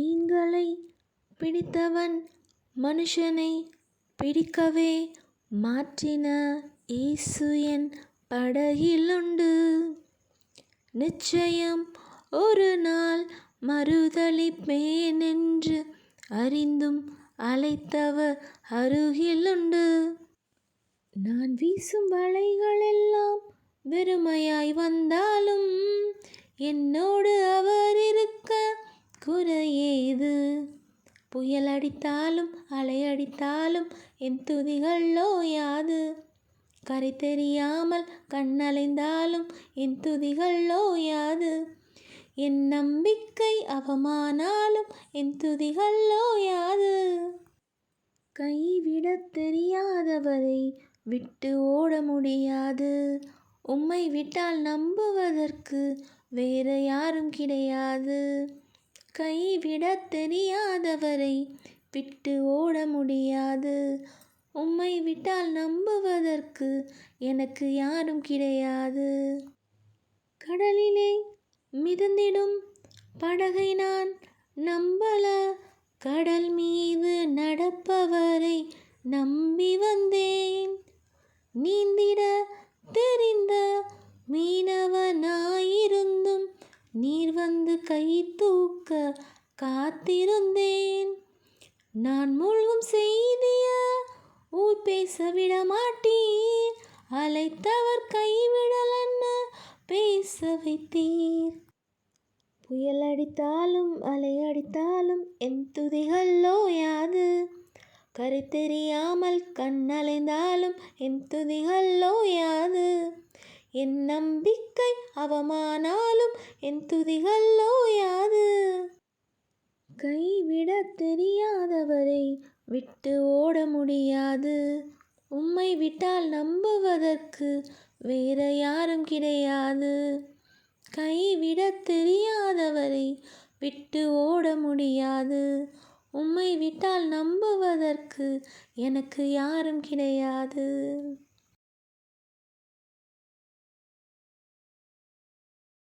மீன்களை பிடித்தவன் மனுஷனை பிடிக்கவே மாற்றின இயேசு என் படகிலுண்டு. நிச்சயம் ஒரு நாள் மறுதலிப்பேனென்று அறிந்தும் அழைத்தவர் அருகிலுண்டு. நான் வீசும் வலைகளெல்லாம் வெறுமையாய் வந்தாலும் என்னோடு அவர் குறையேது புயல் அடித்தாலும் அலை அடித்தாலும் என் துதிகள் யாது கரை தெரியாமல் கண்ணலைந்தாலும் என் துதிகள் யாது என் நம்பிக்கை அவமானாலும் என் துதிகள் யாது கைவிடத் தெரியாதவரை விட்டு ஓட முடியாது. உம்மை விட்டால் நம்புவதற்கு வேறு யாரும் கிடையாது. கைவிடத் தெரியாதவரை விட்டு ஓட முடியாது. உம்மை விட்டால் நம்புவதற்கு எனக்கு யாரும் கிடையாது. கடலிலே மிதந்திடும் படகை நான் நம்பல. கடல் மீது நடப்பவரை நம்பி வந்தேன். நீந்திட நீர் வந்து கை தூக்க காத்திருந்தேன். நான் மூழ்கும் செய்திய ஊர் பேச விட மாட்டீர். அலைத்தவர் கைவிடலன்ன பேச வைத்தீர். புயல் அடித்தாலும் அலை அடித்தாலும் என் துதிகளோ யாது கரு தெரியாமல் கண்ணலைந்தாலும் என் துதிகளோ யாது என் நம்பிக்கை அவமானாலும் என் துதிகள் ஓயாது கைவிட தெரியாதவரை விட்டு ஓட முடியாது. உம்மை விட்டால் நம்புவதற்கு வேறு யாரும் கிடையாது. கைவிடத் தெரியாதவரை விட்டு ஓட முடியாது. உம்மை விட்டால் நம்புவதற்கு எனக்கு யாரும் கிடையாது.